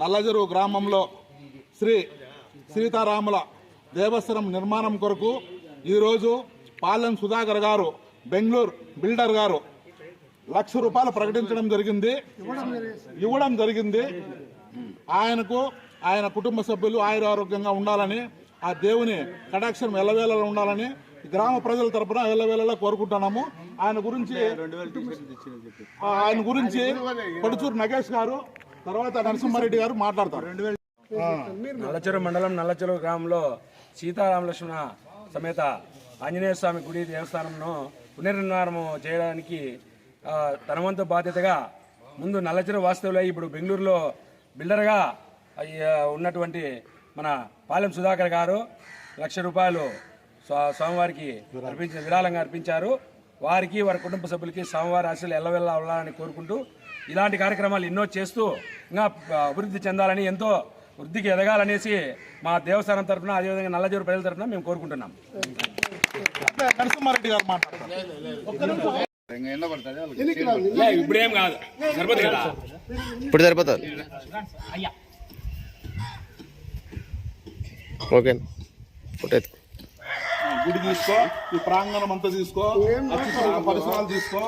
నల్లజెరువు గ్రామంలో శ్రీ సీతారాముల దేవస్థానం నిర్మాణం కొరకు ఈరోజు పాలెం సుధాకర్ గారు బెంగళూరు బిల్డర్ గారు లక్ష రూపాయలు ప్రకటించడం జరిగింది. ఇవ్వడం జరిగింది. ఆయనకు ఆయన కుటుంబ సభ్యులు ఆయుర ఆరోగ్యంగా ఉండాలని ఆ దేవుని కటాక్షం ఎల్లవేళలో ఉండాలని గ్రామ ప్రజల తరపున ఎల్లవేళలా కోరుకుంటున్నాము. ఆయన గురించి ఆయన గురించి పడుచూరు నగేష్ గారు తర్వాత నరసింహారెడ్డి గారు మాట్లాడతారు. ఆ, నల్లచెరు మండలం నల్లచెరువు గ్రామంలో సీతారామ లక్ష్మణ సమేత ఆంజనేయ స్వామి గుడి దేవస్థానంను పునర్నిర్మాణం చేయడానికి తనవంత బాధ్యతగా ముందు నల్లచెరు వాస్తవులే ఇప్పుడు బెంగళూరులో బిల్డర్గా ఉన్నటువంటి మన పాలెం సుధాకర్ గారు లక్ష రూపాయలు స్వామివారికి అర్పించిన విరాళంగా అర్పించారు. వారికి వారి కుటుంబ సభ్యులకి స్వామివారి ఆశలు ఎల్లవెల్ల అవ్వాలని కోరుకుంటూ ఇలాంటి కార్యక్రమాలు ఎన్నో చేస్తూ ఇంకా అభివృద్ధి చెందాలని ఎంతో వృద్ధికి ఎదగాలనేసి మా దేవస్థానం తరఫున అదేవిధంగా నల్లజూరు ప్రజల తరఫున మేము కోరుకుంటున్నాం. ఇప్పుడేం కాదు. సరిపోతుంది కదా? ఇప్పుడు సరిపోతుంది ఓకే. ఫోటో. గుడి తీసుకో ఈ ప్రాంగణం అంతా తీసుకో పరిసరాలు తీసుకో.